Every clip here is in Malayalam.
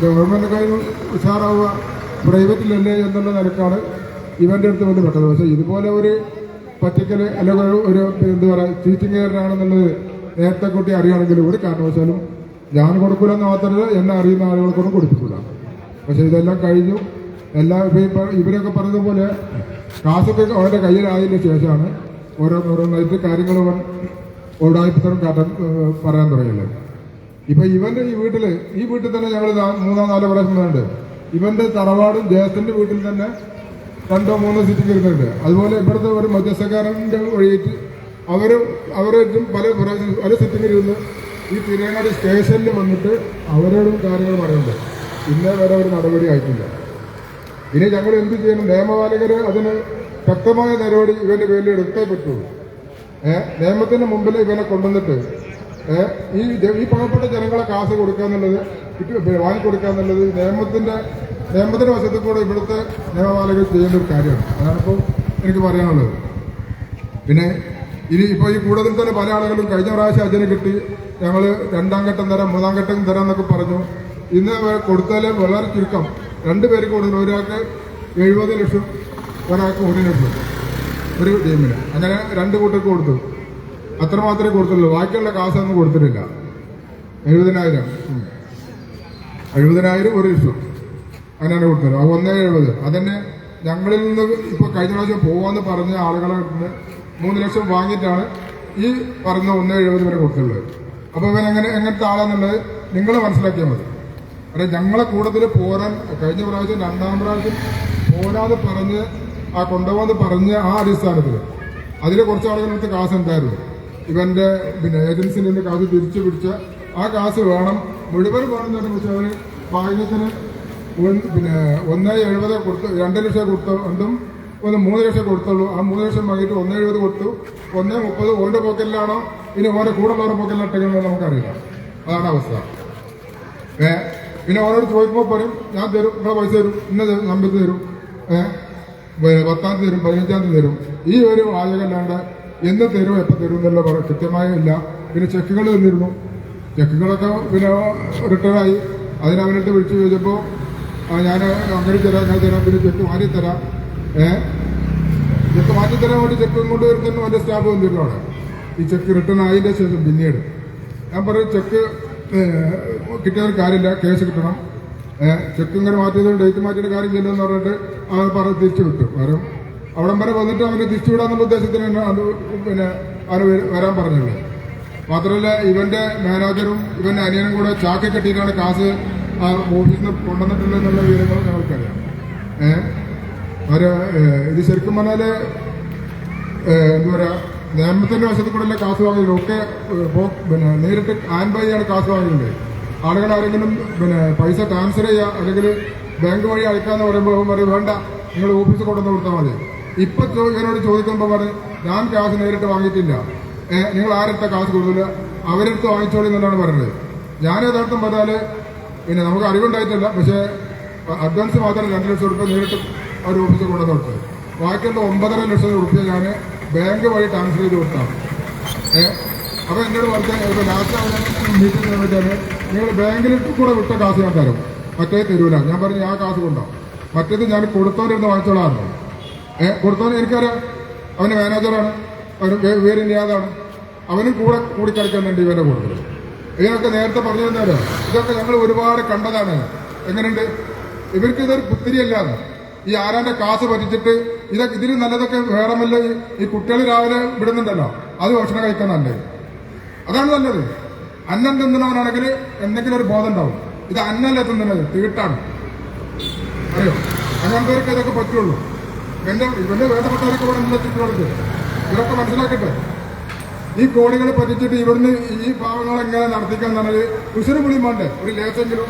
ഗവൺമെന്റ് കയ്യിൽ ഉഷാറാവുക പ്രൈവറ്റിലല്ലേ എന്നുള്ള നിലക്കാണ് ഇവന്റെ അടുത്ത് വന്ന് പെട്ടത്. പക്ഷേ ഇതുപോലെ ഒരു പറ്റിക്കൽ അല്ലെങ്കിൽ ഒരു- എന്താ പറയുക ചീറ്റിംഗ് ആണെന്നുള്ളത് നേരത്തെ കുട്ടി അറിയുകയാണെങ്കിൽ ഒരു കാരണവശാലും ഞാൻ കൊടുക്കൂലെന്ന് മാത്രമല്ല എന്നെ അറിയുന്ന ആളുകൾക്കൊന്നും കൊടുക്കില്ല പക്ഷേ ഇതെല്ലാം കഴിഞ്ഞു. എല്ലാ ഇവരൊക്കെ പറഞ്ഞതുപോലെ കാശൊക്കെ അവരുടെ കയ്യിലായതിന് ശേഷമാണ് ഓരോന്നോരോന്നായിട്ട് കാര്യങ്ങൾ ഓടായ്പത്തരം കാട്ടാൻ പറയാൻ തുടങ്ങിയത്. ഇപ്പൊ ഇവന്റെ ഈ വീട്ടിൽ ഈ വീട്ടിൽ തന്നെ ഞങ്ങൾ മൂന്നോ നാലോ പ്രാവശ്യം ഉണ്ട് ഇവന്റെ തറവാടും ജയത്തിന്റെ വീട്ടിൽ തന്നെ രണ്ടോ മൂന്നോ സിറ്റിംഗ് വരുന്നുണ്ട് അതുപോലെ ഇവിടുത്തെ ഒരു മധ്യസ്ഥക്കാരന്റെ വഴിയിട്ട് അവരും അവരും പല പല സീറ്റിൽ ഇരുന്ന് ഈ തിരുവനാട് സ്റ്റേഷനിൽ വന്നിട്ട് അവരോടും കാര്യങ്ങൾ പറയുന്നുണ്ട്. ഇന്നേ വരെ ഒരു നടപടി ആയിട്ടില്ല. ഇനി ഞങ്ങൾ എന്ത് ചെയ്യണം? നിയമപാലകര് അതിന് ശക്തമായ നടപടി ഇവന്റെ പേരിൽ എടുത്തേ പറ്റുള്ളൂ. ഏഹ് നിയമത്തിന് മുമ്പിൽ ഇവനെ കൊണ്ടുവന്നിട്ട് ഈ ഈ പാവപ്പെട്ട ജനങ്ങളെ കാശ് കൊടുക്കുക എന്നുള്ളത് വാങ്ങിക്കൊടുക്കുക എന്നുള്ളത് നിയമത്തിന്റെ നിയമത്തിന്റെ വശത്തു കൂടെ ഇവിടുത്തെ നിയമപാലകർ ചെയ്യേണ്ട ഒരു കാര്യമാണ്. അതാണ് അതാണിപ്പോൾ എനിക്ക് പറയാനുള്ളത്. പിന്നെ ഇനി ഇപ്പോൾ ഈ കൂടുതൽ തന്നെ പല ആളുകളും കഴിഞ്ഞ പ്രാവശ്യം അച്ഛന് കിട്ടി ഞങ്ങൾ രണ്ടാം ഘട്ടം തരാം മൂന്നാം ഘട്ടം തരാം എന്നൊക്കെ പറഞ്ഞു. ഇന്ന് കൊടുത്താലേ വളരെ ചുരുക്കം. രണ്ട് പേർക്ക് കൊടുക്കുന്നു ഒരാൾക്ക് എഴുപത് ലക്ഷം ഒരാൾക്ക് ഒരു ലക്ഷം. ഒരു ടീമിന്. അങ്ങനെ രണ്ട് കൂട്ടർക്ക് കൊടുത്തു. അത്ര മാത്രമേ കൊടുത്തുള്ളൂ ബാക്കിയുള്ള കാശൊന്നും കൊടുത്തിട്ടില്ല. എഴുപതിനായിരം. എഴുപതിനായിരം ഒരു ലക്ഷം അങ്ങനെയാണ് കൊടുത്തത്. അത് ഒന്നേ എഴുപത്. അതന്നെ ഞങ്ങളിൽ നിന്ന് ഇപ്പോൾ കഴിഞ്ഞ പ്രാവശ്യം പോവാന്ന് പറഞ്ഞ ആളുകളെ മൂന്ന് ലക്ഷം വാങ്ങിയിട്ടാണ് ഈ പറഞ്ഞ ഒന്നേ എഴുപത് വരെ കൊടുത്തുള്ളത്. അപ്പോൾ ഇവൻ എങ്ങനെ എങ്ങനത്തെ ആളാന്നുള്ളത് നിങ്ങൾ മനസ്സിലാക്കിയാൽ മതി. അല്ലെ ഞങ്ങളെ കൂടുതൽ പോരാൻ കഴിഞ്ഞ പ്രാവശ്യം രണ്ടാം പ്രാവശ്യം പോരാതെ പറഞ്ഞ് ആ കൊണ്ടുപോകാന്ന് പറഞ്ഞ ആ അടിസ്ഥാനത്തിൽ അതിൽ കുറച്ച് ആളുകളുടെ കാശ് ഉണ്ടായിരുന്നു. ഇവന്റെ പിന്നെ ഏജൻസിയിൽ നിന്ന് കാശ് തിരിച്ചു പിടിച്ച ആ കാശ് വേണം. മുഴുവൻ വേണമെന്ന് പക്ഷെ അവർ ഭാഗ്യത്തിന് പിന്നെ ഒന്ന് എഴുപത് കൊടുത്തു രണ്ട് ലക്ഷം കൊടുത്തു കൊടുത്തും ഒന്ന് മൂന്ന് ലക്ഷം കൊടുത്തുള്ളൂ. ആ മൂന്ന് ലക്ഷം വാങ്ങിയിട്ട് ഒന്ന് എഴുപത് കൊടുത്തു. ഒന്ന് മുപ്പത് ഓന്റെ പോക്കലിലാണോ ഇനി ഓരോ കൂടെ ഉള്ളവരുടെ പോക്കലിലിട്ടെന്ന് നമുക്കറിയില്ല. അതാണ് അവസ്ഥ. ഏ പിന്നെ ഓരോട് ചോദിക്കുമ്പോൾ പറയും ഞാൻ തരും നിങ്ങളെ പൈസ തരും ഇന്ന നമ്പർ തരും. ഏ പ- പത്താം തീയതി തരും പതിനഞ്ചാം തീയതി തരും. ഈ ഒരു വാചകമല്ലാണ്ട് എന്ന് തരും എപ്പോൾ തരും എന്നുള്ള പറ- കൃത്യമായ ഇല്ല. പിന്നെ ചെക്കുകൾ തന്നിരുന്നു. ചെക്കുകളൊക്കെ പിന്നെ റിട്ടേൺ ആയി വിളിച്ച് ചോദിച്ചപ്പോൾ ഞാൻ അങ്ങനെ തരാം അങ്ങനെ തരാം പിന്നെ ചെക്ക് മാറ്റി തരാം. ഏ? ചെക്ക് മാറ്റി തരാൻ വേണ്ടി ചെക്ക് ഇങ്ങോട്ട് വരുന്നു എന്റെ സ്റ്റാഫ് വന്നിരുന്നു അവിടെ. ഈ ചെക്ക് റിട്ടേൺ ആയതിന്റെ ശേഷം പിന്നീട്. ഞാൻ പറയും ചെക്ക് കിട്ടിയ കാര്യമില്ല കേസ് കിട്ടണം. ചെക്ക് ഇങ്ങനെ മാറ്റിയത് ഡേറ്റ് മാറ്റിയിട്ട് കാര്യം ചെല്ലുമെന്ന് പറഞ്ഞിട്ട് ആ പറഞ്ഞ് തിരിച്ചു വിട്ടു. കാരണം അവിടം വരെ വന്നിട്ട് അവന് തിരിച്ചുവിടാന്നുള്ള ഉദ്ദേശത്തിന് പിന്നെ അവന് വരാൻ പറഞ്ഞുള്ളൂ മാത്രമല്ല ഇവന്റെ മാനേജറും ഇവന്റെ അനിയനും കൂടെ ചാക്കി കെട്ടിയിട്ടാണ് കാശ് ആ ഓഫീസിൽ നിന്ന് കൊണ്ടുവന്നിട്ടുള്ളത് എന്നുള്ള വിവരങ്ങൾ ഞങ്ങൾക്കറിയാം. ഏഹ് അവർ ഇത് ശരിക്കും പറഞ്ഞാൽ എന്താ പറയാ നിയമത്തിന്റെ വശത്ത് കൂടെ കാശ് വാങ്ങിയത് ഒക്കെ പിന്നെ നേരിട്ട് ആൻ ബൈയാണ് കാശ് വാങ്ങിയത് ആളുകൾ ആരെങ്കിലും പിന്നെ പൈസ ട്രാൻസ്ഫർ ചെയ്യുക അല്ലെങ്കിൽ ബാങ്ക് വഴി അയക്കാന്ന് പറയുമ്പോൾ വേണ്ട നിങ്ങൾ ഓഫീസിൽ കൊണ്ടുവന്ന് കൊടുത്താൽ മതി. ഇപ്പൊ ഇവരോട് ചോദിക്കുമ്പോൾ പറയും ഞാൻ കാശ് നേരിട്ട് വാങ്ങിയിട്ടില്ല. നിങ്ങൾ ആരെടുത്ത കാശ് കൊടുക്കില്ല അവരെടുത്ത് വാങ്ങിച്ചോളി എന്നാണ് പറയുന്നത് ഞാൻ യഥാർത്ഥം പറഞ്ഞാൽ പിന്നെ നമുക്ക് അറിവുണ്ടായിട്ടില്ല. പക്ഷേ അഡ്വാൻസ് മാത്രം രണ്ട് ലക്ഷം റുപ്യ നേരിട്ട് അവർ ഓഫീസിൽ കൊണ്ടു കൊടുത്തത് ബാക്കിയുള്ള ഒമ്പതര ലക്ഷം റുപ്യ ഞാൻ ബാങ്ക് വഴി ട്രാൻസ്ഫർ ചെയ്ത് കൊടുത്താണ് ഏഹ് അപ്പൊ എന്നോട് പറഞ്ഞാൽ ഇപ്പോൾ ലാസ്റ്റ് മീറ്റിംഗ് സമയത്താണ് നിങ്ങൾ ബാങ്കിൽ കൂടെ വിട്ട കാശ് ഞാൻ തരും. മറ്റേ തരൂല. ഞാൻ പറഞ്ഞു ആ കാശ് കൊണ്ടോ മറ്റേത് ഞാൻ കൊടുത്തവരെന്ന് വാങ്ങിച്ചോളാറുണ്ട് ഏഹ് കൊടുത്തോണ്ട് എനിക്കറിയാം. അവന് മാനേജറാണ് അവന് വേ- വേറെ ഇല്ലാതാണ്. അവനും കൂടെ കൂടി കൂടിക്കളിക്കുന്നുണ്ട് ഇവന്റെ കൂടുതൽ ഇതിനൊക്കെ നേരത്തെ പറഞ്ഞു ഇതൊക്കെ ഞങ്ങൾ ഒരുപാട് കണ്ടതാണ്. എങ്ങനെയുണ്ട്? ഇവർക്ക് ഇതൊരു പുത്തിരിയല്ലാതെ ഈ ആരാന്റെ കാശ് പറ്റിച്ചിട്ട് ഇതൊക്കെ ഇതിന് നല്ലതൊക്കെ വേറെ ഈ- കുട്ടികൾ രാവിലെ വിടുന്നുണ്ടല്ലോ. അത് ഭക്ഷണം കഴിക്കാൻ നല്ലത് അതാണ് നല്ലത്. അന്നം തിന്നണവനാണെങ്കിൽ എന്തെങ്കിലും ഒരു ബോധം ഉണ്ടാവും. ഇത് അന്നല്ല തിന്നുന്നത്. തീട്ടാണ്. അറിയോ? അങ്ങനത്തെ ഇതൊക്കെ പറ്റുള്ളൂ. എന്റെ ഇവന്റെ വേണ്ടപ്പെട്ടവരൊക്കെ ഇവിടെ നിന്ന് ചുറ്റുപാടുണ്ട് ഇവരൊക്കെ മനസ്സിലാക്കട്ടെ. ഈ കോടികൾ പറ്റിച്ചിട്ട് ഇവിടുന്ന് ഈ ഭാഗങ്ങൾ എങ്ങനെ നടത്തിക്കാൻ പറഞ്ഞാൽ ഉസിന് പുളിയും വേണ്ടേ? ഒരു ലേശെങ്കിലും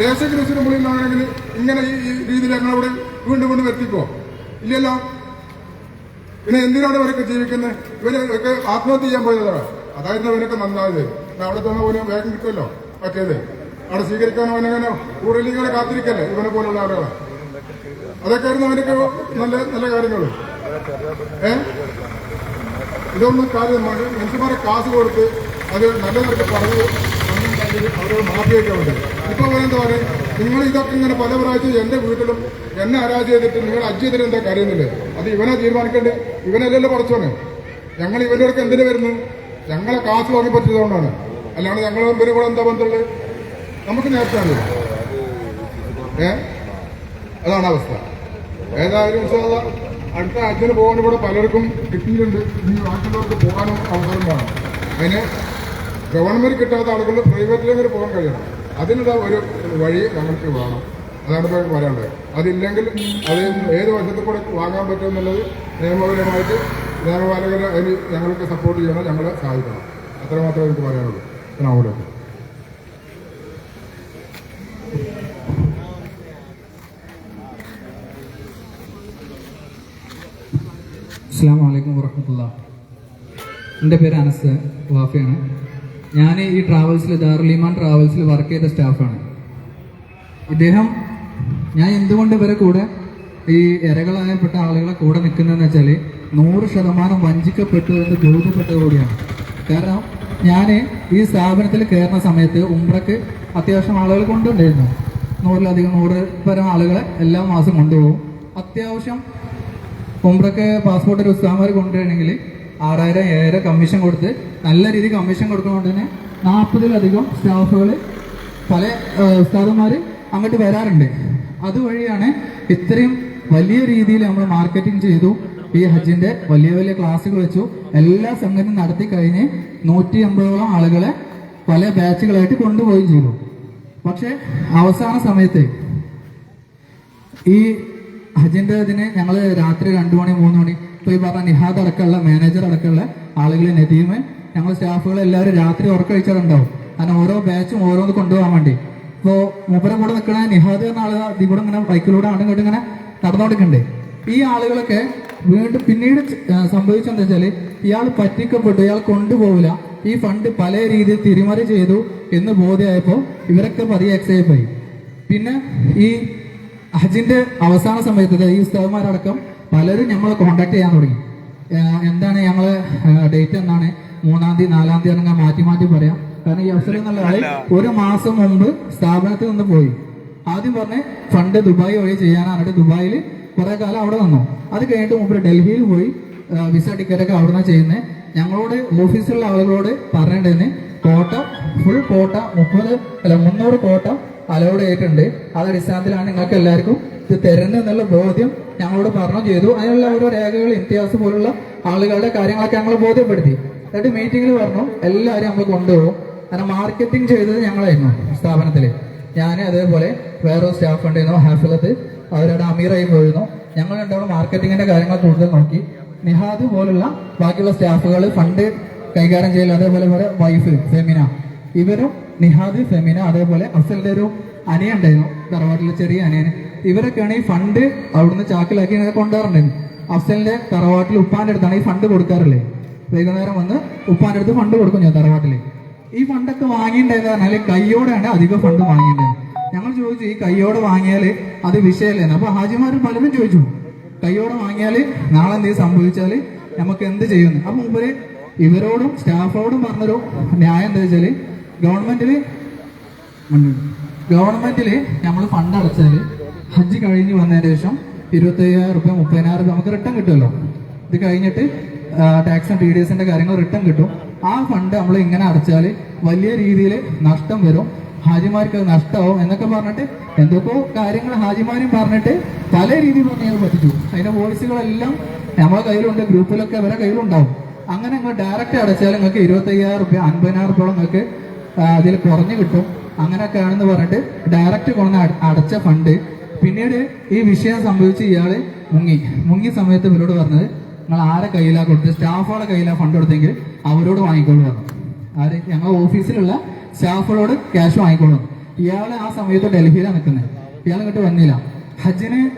ലേശെങ്കിലും ഉസിന് പുളിയും വേണമെങ്കിൽ ഇങ്ങനെ ഈ രീതിയിൽ ഞങ്ങളവിടെ വീണ്ടും വീണ്ടും എത്തിക്കോ ഇല്ലല്ലോ? പിന്നെ എന്തിനാണ് ഇവരൊക്കെ ജീവിക്കുന്നത് ഇവർ ഒക്കെ ആത്മഹത്യ ചെയ്യാൻ പോയതാണ് അതായിരുന്നു അവനൊക്കെ നന്നായത്. അവിടെ തന്നെ പോലെ വേഗം കിട്ടുമല്ലോ? മറ്റേത് അവിടെ സ്വീകരിക്കാൻ അവനങ്ങനെ കൂടുതലിങ്ങനെ കാത്തിരിക്കല്ലേ ഇവനെ പോലുള്ള ആളുകളെ? അതൊക്കെ ആയിരുന്നു അവനൊക്കെ നല്ല നല്ല കാര്യങ്ങൾ ഏ? ഇതൊന്നും കാര്യം മനുഷ്യന്മാരെ കാശ് കൊടുത്ത് അത് നല്ല നിരക്ക് പറഞ്ഞു അവരോട് മാഫിയൊക്കെ ഉണ്ട് ഇപ്പൊ അവരെന്താ പറയുക? നിങ്ങൾ ഇതൊക്കെ ഇങ്ങനെ പല പ്രാവശ്യം എന്റെ വീട്ടിലും എന്നെ അരാജ് ചെയ്തിട്ട് നിങ്ങൾ അജ്ജ് ചെയ്തിട്ട് എന്താ കാര്യമൊന്നുമില്ലേ അത് ഇവനെ തീരുമാനിക്കേണ്ടത്. ഇവനല്ലല്ലോ പഠിച്ചോനെ ഞങ്ങൾ ഇവരോടൊക്കെ എന്തിനു വരുന്നു? ഞങ്ങളെ കാശ് വാങ്ങി പറ്റിയതുകൊണ്ടാണ്. അല്ലാണ്ട് ഞങ്ങൾ ഇവർ കൂടെ എന്താ ബന്ധമുള്ളത് നമുക്ക് നേരത്തെ ഏ? അതാണ് അവസ്ഥ. ഏതായാലും അടുത്ത ആഴ്ചയിൽ പോകാൻ ഇവിടെ പലർക്കും കിട്ടിയിട്ടുണ്ട്. ഇനി ബാക്കിയുള്ളവർക്ക് പോകാനും അവസരം വേണം. അതിന് ഗവൺമെന്റ് കിട്ടാത്ത ആളുകൾ പ്രൈവറ്റിലേക്ക് പോകാൻ കഴിയണം. അതിനുള്ള ഒരു വഴി ഞങ്ങൾക്ക് വേണം. അതാണ് ഇപ്പോൾ പറയാനുള്ളത്. അതില്ലെങ്കിൽ അത് ഏത് വശത്ത് കൂടെ വാങ്ങാൻ പറ്റുമെന്നുള്ളത് നിയമപരമായിട്ട് നിയമപാലകരെ അതിന് ഞങ്ങൾക്ക് സപ്പോർട്ട് ചെയ്യണം ഞങ്ങളെ സഹായിക്കണം. അത്ര മാത്രമേ എനിക്ക് പറയാനുള്ളൂ. അസ്സലാമു അസ്സാം വലൈക്കും വർഹമത്തുള്ള എന്റെ പേര് അനസ് വാഫയാണ്. ഞാൻ ഈ ട്രാവൽസിൽ ദാറുലിമാൻ ട്രാവൽസിൽ വർക്ക് ചെയ്ത സ്റ്റാഫാണ് ഇദ്ദേഹം ഞാൻ എന്തുകൊണ്ട് ഇവരെ കൂടെ ഈ ഇരകളായപ്പെട്ട ആളുകളെ കൂടെ നിൽക്കുന്നതെന്ന് വെച്ചാൽ നൂറ് ശതമാനം വഞ്ചിക്കപ്പെട്ടു എന്ന് ബോധ്യപ്പെട്ടതോടെയാണ് കാരണം ഞാൻ ഈ സ്ഥാപനത്തിൽ കയറുന്ന സമയത്ത് ഉംറക്ക് അത്യാവശ്യം ആളുകൾ കൊണ്ടുണ്ടായിരുന്നു നൂറിലധികം നൂറ് പരം ആളുകളെ എല്ലാ മാസം കൊണ്ടുപോകും. അത്യാവശ്യം ഉംറക്ക് പാസ്പോർട്ട് ഒരു ഉസ്താമാർ കൊണ്ടുവരണമെങ്കിൽ ആറായിരം ഏഴായിരം കമ്മീഷൻ കൊടുത്ത് നല്ല രീതിയിൽ കമ്മീഷൻ കൊടുക്കുന്നതുകൊണ്ട് തന്നെ നാൽപ്പതിലധികം സ്റ്റാഫുകൾ പല ഉസ്താദന്മാർ അങ്ങോട്ട് വരാറുണ്ട്. അതുവഴിയാണ് ഇത്രയും വലിയ രീതിയിൽ നമ്മൾ മാർക്കറ്റിംഗ് ചെയ്തു. ഈ ഹജ്ജിന്റെ വലിയ വലിയ ക്ലാസ്സുകൾ വെച്ചു. എല്ലാ സംഗതിയും നടത്തി കഴിഞ്ഞ് നൂറ്റി അമ്പതോളം ആളുകളെ പല ബാച്ചുകളായിട്ട് കൊണ്ടുപോവുകയും ചെയ്തു. പക്ഷേ അവസാന സമയത്ത് ഈ ഹജ്ജിന്റെ ഇതിന് ഞങ്ങൾ രാത്രി രണ്ടു മണി മൂന്ന് മണി ഇപ്പൊ ഈ പറഞ്ഞ നിഹാദ് അടക്കമുള്ള മാനേജർ അടക്കമുള്ള ആളുകൾ നദീമ് ഞങ്ങൾ സ്റ്റാഫുകൾ എല്ലാവരും രാത്രി ഉറക്കഴിച്ചതുണ്ടാവും കാരണം ഓരോ ബാച്ചും ഓരോന്ന് കൊണ്ടുപോകാൻ വേണ്ടി. ഇപ്പോ മൂപ്പരെ കൂടെ നിൽക്കണ നിഹാദ് എന്ന ആൾ ഇതിൽ കൂടെ ഇങ്ങനെ ബൈക്കിലൂടെ ആണ് കേട്ട് ഇങ്ങനെ നടന്നുകൊണ്ടിരിക്കണ്ടേ ഈ ആളുകളൊക്കെ വീണ്ടും പിന്നീട് സംഭവിച്ചെന്താ വെച്ചാൽ ഇയാൾ പറ്റിക്കപ്പെട്ടു ഇയാൾ കൊണ്ടുപോകില്ല ഈ ഫണ്ട് പല രീതിയിൽ തിരിമറി ചെയ്തു എന്ന് ബോധ്യമായപ്പോ ഇവരൊക്കെ പതിയെ എക്സൈപ്പായി പിന്നെ ഈ ഹജ്ജിന്റെ അവസാന സമയത്ത് ഈ ഉസ്താദ്മാരടക്കം പലരും നമ്മളെ കോണ്ടാക്ട് ചെയ്യാൻ തുടങ്ങി. എന്താണ് ഞങ്ങളെ ഡേറ്റ് എന്താണ്? മൂന്നാം തീയതി നാലാം തീയതി അടങ്ങാൻ മാറ്റി മാറ്റി പറയാം. കാരണം ഈ അവസരം എന്നുള്ള ഒരു മാസം മുമ്പ് സ്ഥാപനത്തിൽ നിന്ന് പോയി. ആദ്യം പറഞ്ഞ് ഫണ്ട് ദുബായ് വഴി ചെയ്യാനാണ് ദുബായിൽ കുറെ കാലം അവിടെ നിന്നു. അത് കഴിഞ്ഞിട്ട് മുമ്പ് ഡൽഹിയിൽ പോയി വിസ ടിക്കറ്റ് ഒക്കെ അവിടെ ചെയ്യുന്നത് ഞങ്ങളോട് ഓഫീസിലുള്ള ആളുകളോട് പറയേണ്ടതിന് കോട്ട ഫുൾ കോട്ട മുപ്പത് അല്ല മുന്നൂറ് കോട്ട അലൗഡ് ചെയ്തിട്ടുണ്ട് അത് അടിസ്ഥാനത്തിലാണ് നിങ്ങൾക്ക് എല്ലാവർക്കും ഇത് തരുന്നത് എന്നുള്ള ബോധ്യം ഞങ്ങളോട് പറഞ്ഞു ചെയ്തു. അതിനുള്ള ഓരോ രേഖകൾ ഇംതിയാസ് പോലുള്ള ആളുകളുടെ കാര്യങ്ങളൊക്കെ ഞങ്ങൾ ബോധ്യപ്പെടുത്തി. എന്നിട്ട് മീറ്റിംഗിൽ പറഞ്ഞു എല്ലാവരും നമ്മൾ കൊണ്ടുപോകും. കാരണം മാർക്കറ്റിംഗ് ചെയ്തത് ഞങ്ങളായിരുന്നു സ്ഥാപനത്തിൽ ഞാൻ അതേപോലെ വേറെ സ്റ്റാഫ് ഉണ്ടായിരുന്നു ഹാഫിലത്ത് അവരുടെ അമീറായി പോയിരുന്നു. ഞങ്ങൾ ഉണ്ടാവും മാർക്കറ്റിങ്ങിന്റെ കാര്യങ്ങൾ കൂടുതൽ നോക്കി. നിഹാദ് പോലുള്ള ബാക്കിയുള്ള സ്റ്റാഫുകൾ ഫണ്ട് കൈകാര്യം ചെയ്യൽ അതേപോലെ വൈഫ് ഫെമിന. ഇവരും നിഹാദ് ഫെമിന അതേപോലെ അസലിന്റെ ഒരു അനിയ ഉണ്ടായിരുന്നു തറവാട്ടിലെ ചെറിയ അനിയന്. ഇവരൊക്കെയാണ് ഈ ഫണ്ട് അവിടുന്ന് ചാക്കിലാക്കി ഇങ്ങനെ കൊണ്ടുവരുന്നുണ്ടായിരുന്നു അഫ്സലിന്റെ തറവാട്ടിൽ ഉപ്പാന്റെ അടുത്താണ് ഈ ഫണ്ട് കൊടുക്കാറുള്ളത്. വൈകുന്നേരം വന്ന് ഉപ്പാന്റെ അടുത്ത് ഫണ്ട് കൊടുക്കും ഞാൻ തറവാട്ടിൽ. ഈ ഫണ്ടൊക്കെ വാങ്ങിയിട്ടുണ്ടായത് പറഞ്ഞാൽ കയ്യോടെയാണ് അധികം ഫണ്ട് വാങ്ങിയിട്ടുണ്ടായത് ഞങ്ങൾ ചോദിച്ചു ഈ കയ്യോടെ വാങ്ങിയാൽ അത് വിഷയമല്ലേ അപ്പൊ ഹാജിമാർ പലരും ചോദിച്ചു. കയ്യോടെ വാങ്ങിയാൽ നാളെ എന്തെങ്കിലും സംഭവിച്ചാൽ നമുക്ക് എന്ത് ചെയ്യുന്നു? അപ്പൊ മുമ്പര് ഇവരോടും സ്റ്റാഫോടും പറഞ്ഞൊരു ന്യായം എന്താ വെച്ചാൽ ഗവൺമെന്റിൽ ഗവൺമെന്റിൽ നമ്മൾ ഫണ്ട് അടച്ചാൽ ഹജ്ജ് കഴിഞ്ഞ് വന്നതിന് ശേഷം ഇരുപത്തയ്യായിരം റുപ്യ മുപ്പതിനായിരം നമുക്ക് റിട്ടേൺ കിട്ടുമല്ലോ. ഇത് കഴിഞ്ഞിട്ട് ടാക്സ് ആൻഡ് ടി കാര്യങ്ങൾ റിട്ടേൺ കിട്ടും. ആ ഫണ്ട് നമ്മൾ ഇങ്ങനെ അടച്ചാൽ വലിയ രീതിയിൽ നഷ്ടം വരും. ഹാജിമാർക്ക് അത് നഷ്ടമാവും എന്നൊക്കെ പറഞ്ഞിട്ട് എന്തൊക്കെയോ കാര്യങ്ങൾ ഹാജിമാരും പറഞ്ഞിട്ട് പല രീതിയിൽ പറഞ്ഞാൽ പറ്റിച്ചു. അതിന്റെ പോളിസികളെല്ലാം നമ്മളെ കയ്യിലുണ്ട് ഗ്രൂപ്പിലൊക്കെ അവരെ കയ്യിലുണ്ടാവും. അങ്ങനെ നിങ്ങൾ ഡയറക്റ്റ് അടച്ചാൽ നിങ്ങൾക്ക് ഇരുപത്തയ്യായിരം റുപ്യ അൻപതിനായിരം റുപ്യോളം നിങ്ങൾക്ക് അതിൽ കുറഞ്ഞു കിട്ടും. അങ്ങനെയൊക്കെ ആണെന്ന് പറഞ്ഞിട്ട് ഡയറക്റ്റ് കൊണ്ട് അടച്ച ഫണ്ട് പിന്നീട് ഈ വിഷയം സംഭവിച്ച് ഇയാൾ മുങ്ങി. മുങ്ങി സമയത്ത് ഇവരോട് പറഞ്ഞത് നിങ്ങൾ ആരെ കയ്യിലാണ് കൊടുത്തത് സ്റ്റാഫുകളുടെ കയ്യിലാണ് ഫണ്ട് കൊടുത്തെങ്കിൽ അവരോട് വാങ്ങിക്കോളൂ പറഞ്ഞു ആര്? ഞങ്ങൾ ഓഫീസിലുള്ള സ്റ്റാഫുകളോട് ക്യാഷ് വാങ്ങിക്കോളൂ ഇയാൾ ആ സമയത്ത് ഡൽഹിയിലാണ് നിൽക്കുന്നത്. ഇയാൾ ഇങ്ങോട്ട് വന്നില്ല. ഹജ്ജിന്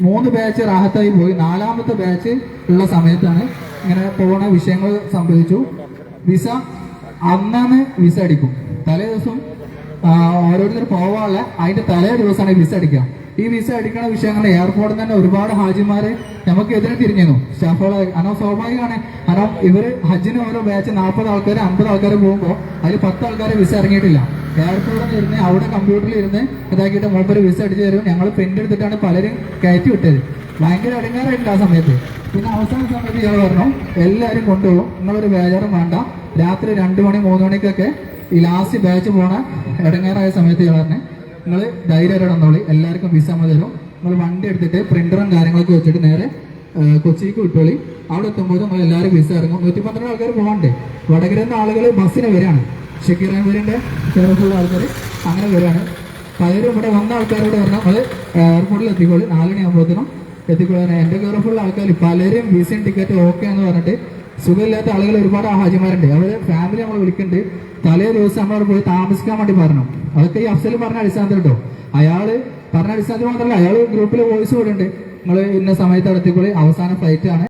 മൂന്ന് ബാച്ച് റാഹത്തായി പോയി. നാലാമത്തെ ബാച്ച് ഉള്ള സമയത്താണ് ഇങ്ങനെ പോണ വിഷയങ്ങൾ സംഭവിച്ചു. വിസ അന്നാണ് വിസ അടിക്കും. തലേ ദിവസം ഓരോരുത്തർ പോവാനുള്ള അതിന്റെ തലേ ദിവസമാണ് വിസ അടിക്കുക. ഈ വിസ അടിക്കണ വിഷയങ്ങൾ എയർപോർട്ടിൽ തന്നെ ഒരുപാട് ഹാജിമാര് നമുക്ക് എതിരെ തിരിഞ്ഞിരുന്നു സ്റ്റാഫുകളെ കാരണം സ്വാഭാവികമാണ്. കാരണം ഇവർ ഹജ്ജിന് ഓരോ ബാച്ച് നാൽപ്പത് ആൾക്കാർ അമ്പത് ആൾക്കാർ പോകുമ്പോൾ അതിൽ പത്ത് ആൾക്കാരെ വിസ ഇറങ്ങിയിട്ടില്ല. എയർപോർട്ടിൽ ഇരുന്ന് അവിടെ കമ്പ്യൂട്ടറിൽ ഇരുന്ന് ഇതാക്കിയിട്ട് മൂപ്പര് വിസ അടിച്ചു തരും. ഞങ്ങൾ പ്രിന്റ് എടുത്തിട്ടാണ് പലരും കയറ്റി വിട്ടത്. ഭയങ്കര അടങ്ങാറായിട്ടുണ്ട് ആ സമയത്ത്. പിന്നെ അവസാന സമയത്ത് ഇയാൾ പറഞ്ഞു എല്ലാവരും കൊണ്ടുപോകും. നിങ്ങളൊരു ബേജാറും വേണ്ട. രാത്രി രണ്ട് മണി മൂന്ന് മണിക്കൊക്കെ ഈ ലാസ്റ്റ് ബാച്ച് പോണ ഇടങ്ങേറായ സമയത്ത് ഇയാൾ പറഞ്ഞു നിങ്ങൾ ധൈര്യമായിട്ട് വന്നോളി. എല്ലാവർക്കും വിസ നമ്മൾ തരും. നിങ്ങൾ വണ്ടി എടുത്തിട്ട് പ്രിന്ററും കാര്യങ്ങളൊക്കെ വെച്ചിട്ട് നേരെ കൊച്ചിക്ക് വിട്ടോളി. അവിടെ എത്തുമ്പോൾ നമ്മൾ എല്ലാവരും വിസ ഇറങ്ങും. നൂറ്റി പന്ത്രണ്ട് ആൾക്കാർ പോകണ്ടേ വടകരയിൽ നിന്ന് ആളുകൾ ബസ്സിന് വരികയാണ്. ഷക്കീറാൻപൂരിന്റെ കേരളത്തിലുള്ള ആൾക്കാർ അങ്ങനെ വരികയാണ്. പലരും ഇവിടെ വന്ന ആൾക്കാരോട് പറഞ്ഞാൽ നമ്മൾ എയർപോർട്ടിൽ എത്തിക്കോളി. നാലുമണി ആകുമ്പോഴത്തേനും എത്തിക്കോളാൻ എന്റെ കേരളത്തിലുള്ള ആൾക്കാർ പലരും വിസയും ടിക്കറ്റ് ഓക്കെ എന്ന് പറഞ്ഞിട്ട് സുഖമില്ലാത്ത ആളുകൾ ഒരുപാട് ഹാജിമാരുണ്ട്. അവർ ഫാമിലി നമ്മൾ വിളിക്കുന്നുണ്ട് തലേ ദിവസം നമ്മൾ പോയി താമസിക്കാൻ വേണ്ടി പറഞ്ഞു. അതൊക്കെ ഈ അഫ്സൽ പറഞ്ഞ അടിസ്ഥാനത്തിൽ കേട്ടോ അയാൾ പറഞ്ഞ അടിസ്ഥാനത്തിൽ മാത്രമല്ല അയാൾ ഗ്രൂപ്പിൽ വോയിസ് വിടുന്നുണ്ട് നിങ്ങൾ ഇന്ന സമയത്ത് അവിടെ അവസാന ഫ്ലൈറ്റ് ആണ്.